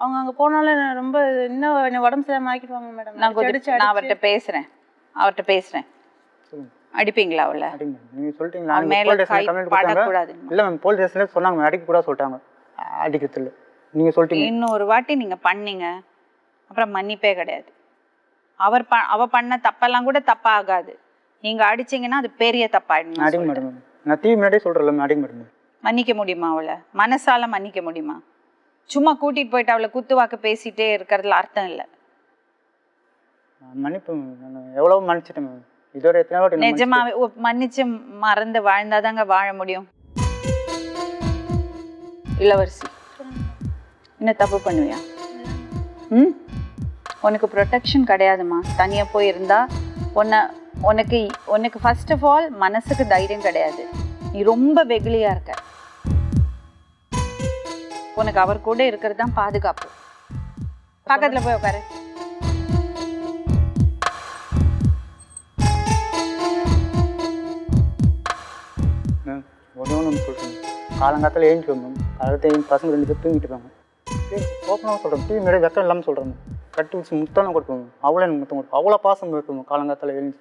அவங்க அங்க போனாலும் ரொம்ப இன்னும் என்ன உடம்பு சரியாம ஆக்கிடுவாங்க மேடம் நான் கொஞ்சம் நான் அவர்கிட்ட பேசுறேன். அவர்கிட்ட பேசுறேன். சொல்லுங்க. அடிப்பீங்களா அவளை? நீங்கள் சொல்லிட்டீங்களா மேல படக்கூடாதுன்னு இல்லை மேம் போலீஸ் சொன்னாங்க மேம் அடிக்கக்கூடாது சொல்லிட்டாங்க. அடிக்கிறது இல்லை. நீங்கள் சொல்லிட்டீங்க. இன்னொரு வாட்டி நீங்க பண்ணீங்க. அப்புறம் மன்னிப்பே கிடையாது. அவர் ப அவ பண்ண தப்பெல்லாம் கூட தப்பா ஆகாது நீங்க அடிச்சீங்கன்னா அது பெரிய தப்பாயிடும் அடிங்க மேடம் நான் டிவி முன்னாடியே சொல்கிறேன் மேம் அடிங்க மேடம் மன்னிக்க முடியுமா அவளை? மனசால மன்னிக்க முடியுமா? சும்மா கூட்டிட்டு போயிட்டு அவளை குத்துவாக்கு பேசிட்டே இருக்கிறதுல அர்த்தம் இல்லை. மன்னிப்பு நான் எவ்வளோ மன்னிச்சிட்டேன் இதோட எத்தனை வாட்டி நிஜமாவே மன்னிச்சு மறந்து வாழ்ந்தாதாங்க வாழ முடியும். இளவரசி என்ன தப்பு பண்ணுவியா? ம்? உனக்கு ப்ரொடெக்ஷன் கிடையாதுமா? தனியா போய் இருந்தா உன்னை உனக்கு உனக்கு ஃபர்ஸ்ட் ஆஃப் ஆல் மனசுக்கு தைரியம் கிடையாது. நீ ரொம்ப வெகுளியா இருக்க. உனக்கு அவர் கூட இருக்கிறது தான் பாதுகாப்பு. பக்கத்தில் போய் உட்காரு மேம் ஒன்று ஒன்று சொல்கிறேன் காலங்காலத்தில் ஏஞ்சி மேம் காலத்தில் பசங்க ரெண்டு பேர் தூங்கிட்டு இருப்பாங்க ஓப்பனாக சொல்கிறேன் டிவி மேடம் வெக்கம் இல்லாமல் சொல்கிறேன் கட்டி வச்சு முத்தம் கொடுப்போம். அவ்வளோ எனக்கு முத்தம் கொடுப்போம். அவ்வளோ பாசம் இருக்கும் காலங்காலத்தில் எழுந்து